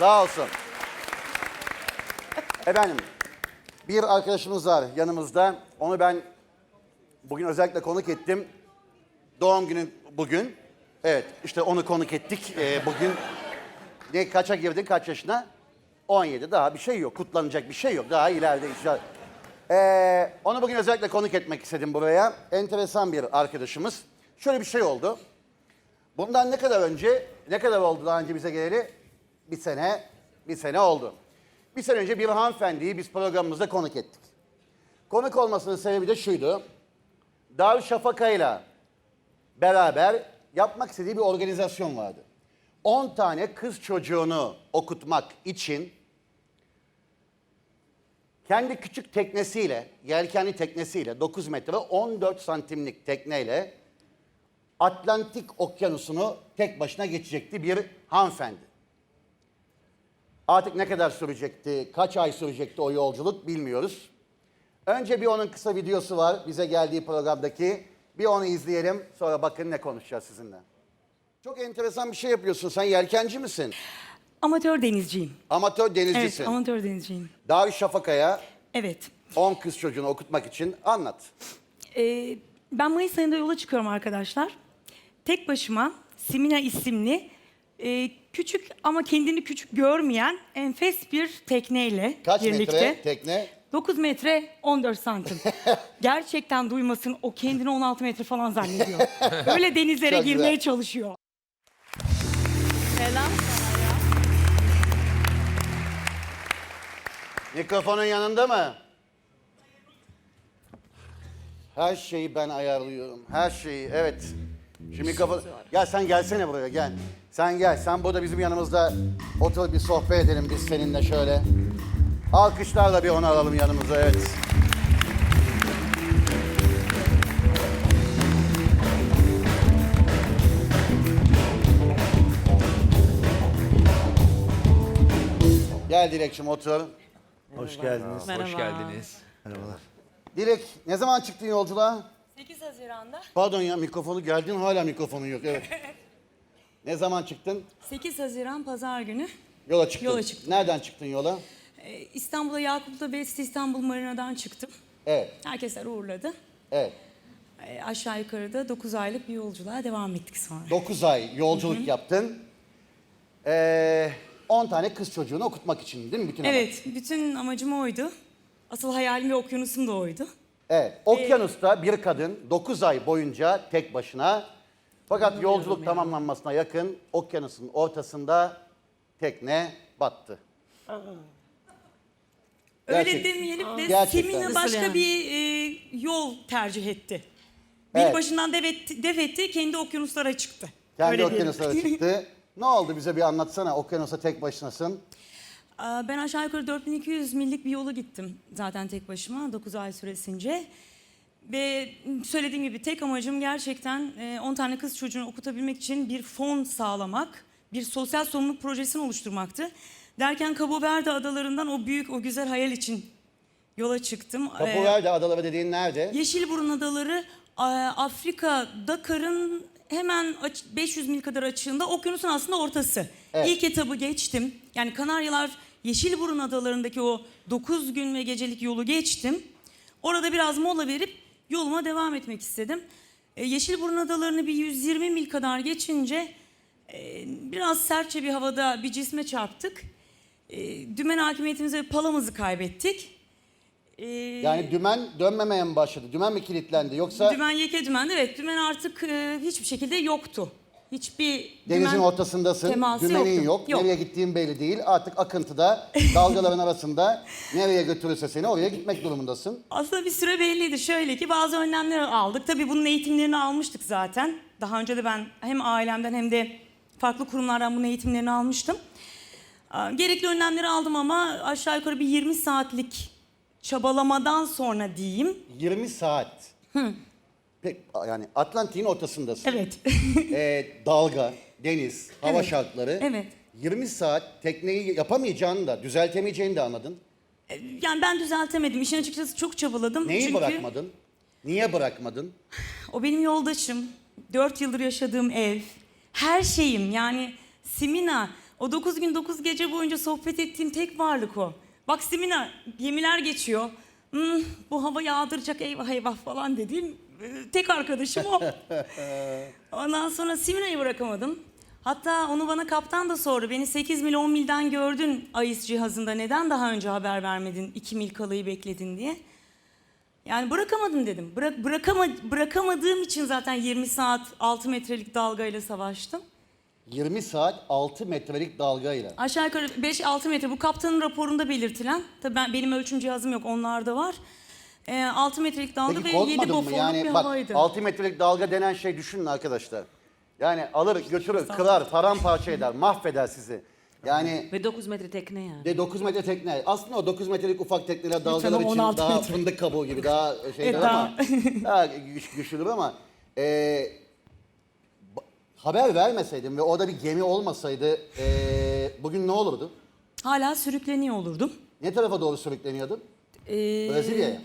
Sağ olsun. Efendim, bir arkadaşımız var yanımızda. Onu ben bugün özellikle konuk ettim. Doğum günü bugün. Evet, işte onu konuk ettik Ee, bugün. Ne kaça girdin, kaç yaşına? 17. Daha bir şey yok, kutlanacak bir şey yok. Daha ileride inşallah. Ee, onu bugün özellikle konuk etmek istedim buraya. Enteresan bir arkadaşımız. Şöyle bir şey oldu. Bundan ne kadar önce, ne kadar oldu daha önce bize geleli? Bir sene, bir sene oldu. Bir sene önce bir hanımefendiyi biz programımızda konuk ettik. Konuk olmasının sebebi de şuydu. Darüşşafaka'yla beraber yapmak istediği bir organizasyon vardı. 10 tane kız çocuğunu okutmak için kendi küçük teknesiyle, yelkenli teknesiyle 9 metre 14 santimlik tekneyle Atlantik Okyanusu'nu tek başına geçecekti bir hanımefendi. Artık ne kadar sürecekti, kaç ay sürecekti o yolculuk bilmiyoruz. Önce bir onun kısa videosu var bize geldiği programdaki. Bir onu izleyelim sonra bakın ne konuşacağız sizinle. Çok enteresan bir şey yapıyorsun. Sen yelkenci misin? Amatör denizciyim. Amatör Evet, denizcisin. amatör denizciyim. Darüşşafaka'ya Evet. 10 kız çocuğunu okutmak için anlat. Ee, ben Mayıs ayında yola çıkıyorum arkadaşlar. Tek başıma Simina isimli e, küçük ama kendini küçük görmeyen enfes bir tekneyle Kaç birlikte. metre tekne? 9 metre 14 santim. Gerçekten duymasın o kendini 16 metre falan zannediyor. Öyle denizlere Çok güzel. girmeye çalışıyor. Selam sana ya. Mikrofonun yanında mı? Her şeyi ben ayarlıyorum. Her şeyi, evet. Şu mikrofon... Ya sen gelsene buraya, gel. Sen gel, sen burada bizim yanımızda otur bir sohbet edelim biz seninle şöyle. Alkışlarla bir onu alalım yanımıza, evet. Gel Dilekçim otur. Hoş geldiniz. Merhaba. Hoş geldiniz. Dilek, ne zaman çıktın yolculuğa? 8 Haziran'da. Pardon ya mikrofonu geldin hala mikrofonun yok evet. ne zaman çıktın? 8 Haziran Pazar günü Yola çıktın. Yola çıktım. Nereden çıktın yola? e, İstanbul'a Yakup'ta Best İstanbul Marina'dan çıktım. Evet, Herkesler uğurladı. evet. E, aşağı yukarıda 9 aylık bir yolculuğa devam ettik sonra. 9 ay yolculuk yaptın. Ee, 10 tane kız çocuğunu okutmak için değil mi bütün amaç? Evet, bütün amacım oydu. Asıl hayalim ve okyanusum da oydu. Evet. Okyanusta bir kadın 9 ay boyunca tek başına fakat yolculuk tamamlanmasına yakın okyanusun ortasında tekne battı. Öyle Gerçek- demeyelim de Gerçekten. Nasıl başka yani? bir e, yol tercih etti. Bir Evet. başından def etti, def etti, kendi okyanuslara çıktı. Kendi Öyle diyelim. okyanuslara çıktı. ne oldu bize bir anlatsana. Okyanusta tek başınasın. Aa, Ben aşağı yukarı 4200 millik bir yolu gittim zaten tek başıma 9 ay süresince. Ve söylediğim gibi tek amacım gerçekten e, 10 tane kız çocuğunu okutabilmek için bir fon sağlamak, bir sosyal sorumluluk projesini oluşturmaktı. Derken Cabo Verde adalarından o büyük, o güzel hayal için yola çıktım. Ee, Capo Verde adaları dediğin nerede? Yeşilburun adaları e, Afrika, Dakar'ın hemen aç- 500 mil kadar açığında okyanusun aslında ortası. Evet. İlk etabı geçtim. Yani Kanaryalar Yeşilburun adalarındaki o 9 gün ve gecelik yolu geçtim. Orada biraz mola verip yoluma devam etmek istedim. E, Yeşilburun adalarını bir 120 mil kadar geçince e, biraz sertçe bir havada bir cisme çarptık. E, dümen hakimiyetimizi ve palamızı kaybettik. E, Yani dümen dönmemeye mi başladı? Dümen mi kilitlendi yoksa Dümen yeke dümen evet dümen artık e, hiçbir şekilde yoktu. Hiçbir denizin dümen ortasındasın, teması dümenin yoktu. yok, nereye gittiğin belli değil. Artık akıntıda, dalgaların arasında nereye götürürse seni oraya gitmek durumundasın. Aslında bir süre belliydi. Şöyle ki bazı önlemler aldık. Tabii bunun eğitimlerini almıştık zaten. Daha önce de ben hem ailemden hem de farklı kurumlardan bunun eğitimlerini almıştım. Aa, Gerekli önlemleri aldım ama aşağı yukarı bir 20 saatlik çabalamadan sonra diyeyim. 20 saat. Pek, yani Atlantik'in ortasındasın. Evet. Ee, dalga, deniz, hava Evet. şartları. Evet. 20 saat tekneyi yapamayacağını da, düzeltemeyeceğini de anladın. yani ben düzeltemedim. İşin açıkçası çok çabaladım. Neyi Çünkü... bırakmadın? Niye bırakmadın? O benim yoldaşım. Dört yıldır yaşadığım ev. Her şeyim yani Simina O 9 gün 9 gece boyunca sohbet ettiğim tek varlık o. Bak Simina gemiler geçiyor. Hmm, bu hava yağdıracak eyvah eyvah falan dediğim tek arkadaşım o. Ondan sonra Simina'yı bırakamadım. Hatta onu bana kaptan da sordu. Beni 8 mil 10 milden gördün AIS cihazında. Neden daha önce haber vermedin? 2 mil kalayı bekledin diye. Yani bırakamadım dedim. Bırak, bırakama, bırakamadığım için zaten 20 saat 6 metrelik dalgayla savaştım. 20 saat 6 metrelik dalgayla. Aşağı yukarı 5-6 metre bu kaptanın raporunda belirtilen. Tabii ben, benim ölçüm cihazım yok onlarda var. Ee, 6 metrelik dalga Peki ve 7 korkmadın mı? boforluk Yani bir bak havaydı. 6 metrelik dalga denen şey düşünün arkadaşlar. Yani alır götürür, kırar, paramparça eder, mahveder sizi. Yani Ve 9 metre tekne yani. de 9 metre tekne. Aslında o 9 metrelik ufak tekneler dalgalar için 16 daha metre. fındık kabuğu gibi daha şeyler Evet, ama daha güç, güçlüdür ama e, ba- haber vermeseydim ve orada bir gemi olmasaydı e, bugün ne olurdu? Hala sürükleniyor olurdum. Ne tarafa doğru sürükleniyordun? Ee, Brezilya'ya.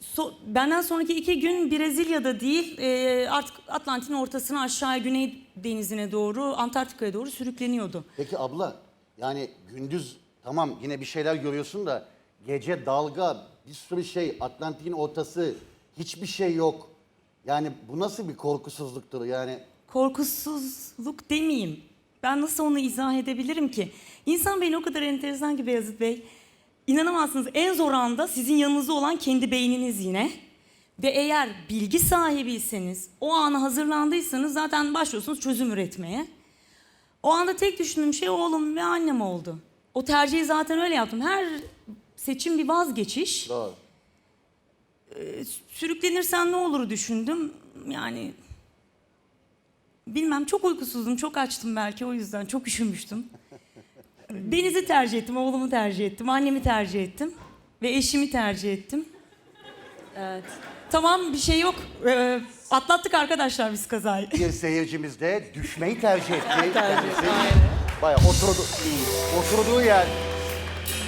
So- benden sonraki iki gün Brezilya'da değil e, artık Atlantik'in ortasına aşağıya Güney Denizi'ne doğru Antarktika'ya doğru sürükleniyordu. Peki abla yani gündüz tamam yine bir şeyler görüyorsun da gece dalga bir sürü şey Atlantik'in ortası hiçbir şey yok. Yani bu nasıl bir korkusuzluktur yani? Korkusuzluk demeyeyim. Ben nasıl onu izah edebilirim ki? İnsan beyni o kadar enteresan ki Beyazıt Bey. İnanamazsınız en zor anda sizin yanınızda olan kendi beyniniz yine. Ve eğer bilgi sahibiyseniz, o ana hazırlandıysanız zaten başlıyorsunuz çözüm üretmeye. O anda tek düşündüğüm şey oğlum ve annem oldu. O tercihi zaten öyle yaptım. Her seçim bir vazgeçiş. Doğru. Sürüklenirsem ne olur düşündüm. Yani bilmem çok uykusuzdum, çok açtım belki o yüzden çok üşümüştüm. Deniz'i tercih ettim, oğlumu tercih ettim, annemi tercih ettim ve eşimi tercih ettim. Evet. Tamam bir şey yok. Ee, atlattık arkadaşlar biz kazayı. Bir seyircimiz de düşmeyi tercih etti. Tercih, kendisi. Bayağı oturdu, oturduğu yer.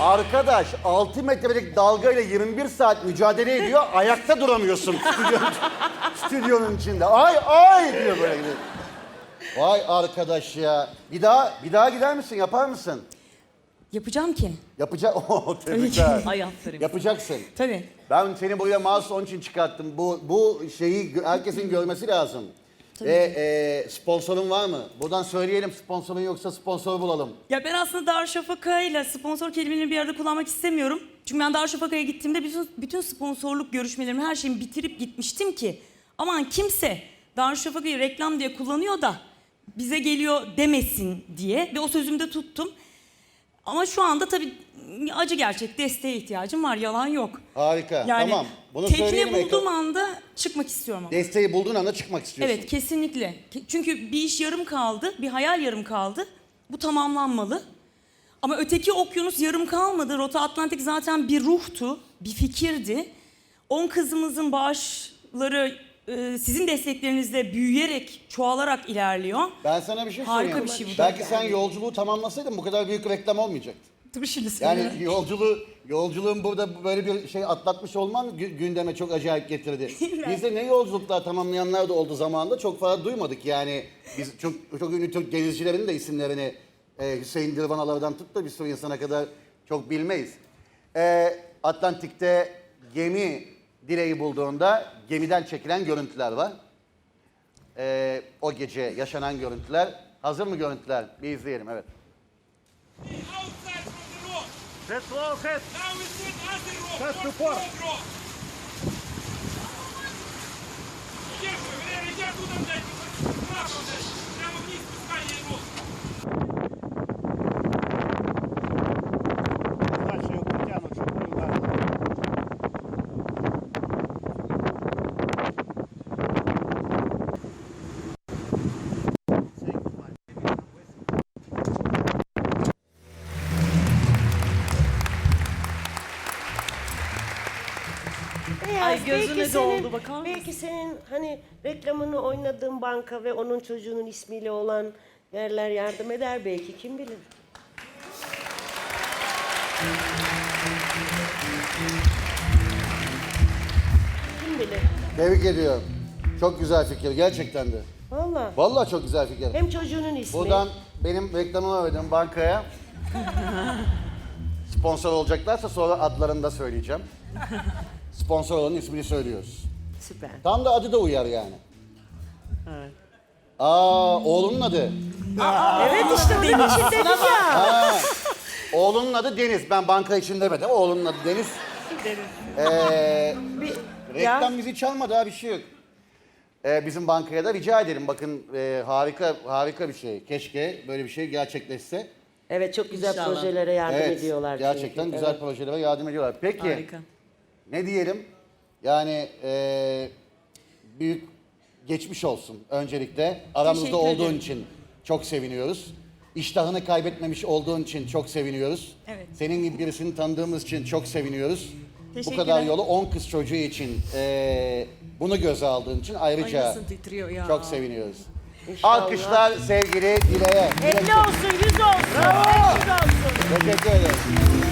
Arkadaş 6 metrelik dalgayla 21 saat mücadele ediyor. Ayakta duramıyorsun stüdyonun, stüdyonun içinde. Ay ay diyor böyle gidiyor. Vay arkadaş ya. Bir daha bir daha gider misin? Yapar mısın? Yapacağım ki. Yapacak. Oh, tebrikler. Ay aferin. Yapacaksın. Tabii. Ben seni buraya mahsus onun için çıkarttım. Bu bu şeyi herkesin görmesi lazım. Ve e, sponsorun var mı? Buradan söyleyelim sponsorun yoksa sponsor bulalım. Ya ben aslında Darüşşafaka ile sponsor kelimelerini bir arada kullanmak istemiyorum. Çünkü ben Darüşşafaka'ya gittiğimde bütün, bütün sponsorluk görüşmelerimi her şeyimi bitirip gitmiştim ki. Aman kimse Darüşşafaka'yı reklam diye kullanıyor da bize geliyor demesin diye ve o sözümde tuttum. Ama şu anda tabii acı gerçek desteğe ihtiyacım var yalan yok. Harika. Yani tamam. Bunu tekne söyleyelim. bulduğum anda çıkmak istiyorum ama. Desteği bulduğun anda çıkmak istiyorsun. Evet kesinlikle. Ke- Çünkü bir iş yarım kaldı, bir hayal yarım kaldı. Bu tamamlanmalı. Ama öteki okyanus yarım kalmadı. Rota Atlantik zaten bir ruhtu, bir fikirdi. On kızımızın bağışları e, sizin desteklerinizle büyüyerek, çoğalarak ilerliyor. Ben sana bir şey Harika söyleyeyim. bir şey bu. Belki sen yolculuğu tamamlasaydın bu kadar büyük reklam olmayacaktı. Dur şimdi Yani yolculuğu, yolculuğun burada böyle bir şey atlatmış olman gü- gündeme çok acayip getirdi. Biz de ne yolculuklar tamamlayanlar da oldu zamanında çok fazla duymadık yani. Biz çok çok ünlü Türk denizcilerin de isimlerini e, Hüseyin Dirvanalardan tut da bir sürü insana kadar çok bilmeyiz. E, Atlantik'te gemi direği bulduğunda gemiden çekilen görüntüler var. E, o gece yaşanan görüntüler. Hazır mı görüntüler? Bir izleyelim evet. outside from the road. Ay, gözüne belki doldu, senin- bakar mısın? Belki senin hani reklamını oynadığın banka ve onun çocuğunun ismiyle olan yerler yardım eder belki kim bilir. Kim bilir. Tebrik ediyorum. Çok güzel fikir gerçekten de. Valla. Vallahi çok güzel fikir. Hem çocuğunun ismi. Buradan benim reklamımı verdim bankaya. Sponsor olacaklarsa sonra adlarını da söyleyeceğim. Sponsor olanın ismini söylüyoruz. Süper. Tam da adı da uyar yani. Aa oğlunun adı. Evet işte onun için dedim ya. Oğlunun adı Deniz. Ben banka için demedim. Oğlunun adı Deniz. Ee, Bir, reklam bizi çalmadı ha bir şey yok. Ee, bizim bankaya da rica edelim. Bakın e, harika harika bir şey. Keşke böyle bir şey gerçekleşse. evet çok güzel İnşallah. projelere yardım evet, ediyorlar. gerçekten çünkü. güzel Evet. projelere yardım ediyorlar. Peki Harika. Ne diyelim? Yani e, büyük geçmiş olsun öncelikle. Aramızda Teşekkür olduğun ederim. için çok seviniyoruz. İştahını kaybetmemiş olduğun için çok seviniyoruz. Evet. Senin gibi birisini tanıdığımız için çok seviniyoruz. Bu Teşekkürler. kadar yolu 10 kız çocuğu için e, bunu göze aldığın için ayrıca Ay nasıl titriyor ya. çok seviniyoruz. İnşallah. Alkışlar sevgili Dile'ye. Dile- 50 olsun, 100 olsun, 500 olsun. Teşekkür ederim.